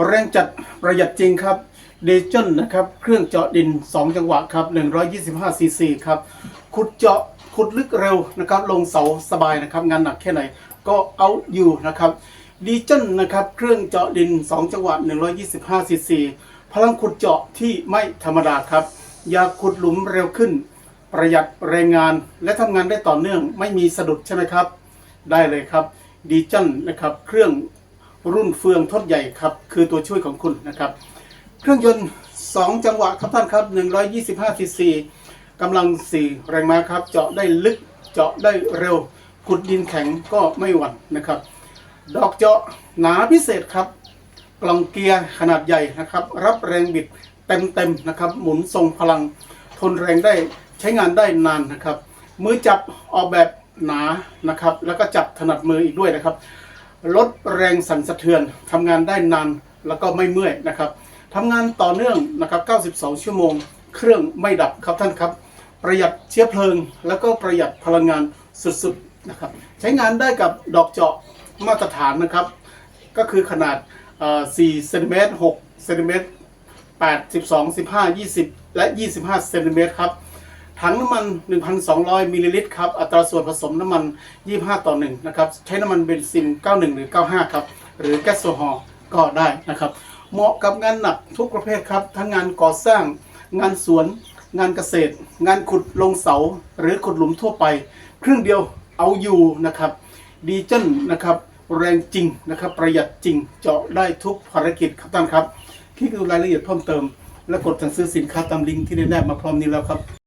แรงจัดประหยัดจริงครับเดจนนะครับ เครื่องเจาะดิน 2 จังหวะครับ 125ซีซีครับ ขุดเจาะขุดลึกเร็วนะครับ ลงเสาสบายนะครับ งานหนักแค่ไหนก็เอาอยู่นะครับดีจนนะครับ เครื่องเจาะดิน 2 จังหวะ125ซีซีพลังขุดเจาะที่ไม่ธรรมดาครับ อยากขุดหลุมเร็วขึ้น ประหยัดแรงงานและทำงานได้ต่อเนื่อง ไม่มีสะดุดใช่ไหมครับ ได้เลยครับดีจันนะครับ เครื่อง รุ่นเฟืองทดใหญ่ครับคือตัวช่วยของคุณนะครับ เครื่องยนต์ 2 จังหวะครับท่านครับ 125ซีซีกำลัง 4 แรงม้าครับ เจาะได้ลึกเจาะได้เร็วขุดดินแข็งก็ไม่หวั่นนะครับ ดอกเจาะหนาพิเศษครับ กล่องเกียร์ขนาดใหญ่นะครับ รับแรงบิดเต็มๆนะครับ หมุนทรงพลังทนแรงได้ใช้งานได้นานนะครับ มือจับออกแบบหนานะครับ แล้วก็จับถนัดมืออีกด้วยนะครับ ลดแรงสั่นสะเทือนทำงานได้นานแล้วก็ไม่เมื่อยนะครับทำงานต่อเนื่องนะครับ 92 ชั่วโมง เครื่องไม่ดับครับท่านครับ ประหยัดเชื้อเพลิง แล้วก็ประหยัดพลังงานสุดๆนะครับ ใช้งานได้กับดอกเจาะมาตรฐานนะครับ ก็คือขนาดเอ่อ4เซนติเมตร 6 เซนติเมตร 8 12 15 20 และ 25 เซนติเมตรครับ ถังน้ำมัน 1,200มิลลิลิตรครับ อัตราส่วนผสมน้ำมัน 25 ต่อ 1 นะครับ ใช้น้ำมันเบนซิน 91 หรือ 95 ครับ หรือแก๊สโซฮอล์ก็ได้นะครับ เหมาะกับงานหนักทุกประเภทครับ ทั้งงานก่อสร้าง งานสวน งานเกษตร งานขุดลงเสา หรือขุดหลุมทั่วไป เครื่องเดียวเอาอยู่นะครับ ดีเจนนะครับ แรงจริงนะครับ ประหยัดจริง เจาะได้ทุกภารกิจครับท่านครับ คลิกดูรายละเอียดเพิ่มเติม และกดสั่งซื้อสินค้าตามลิงก์ที่ได้แนบมาพร้อมนี้แล้วครับ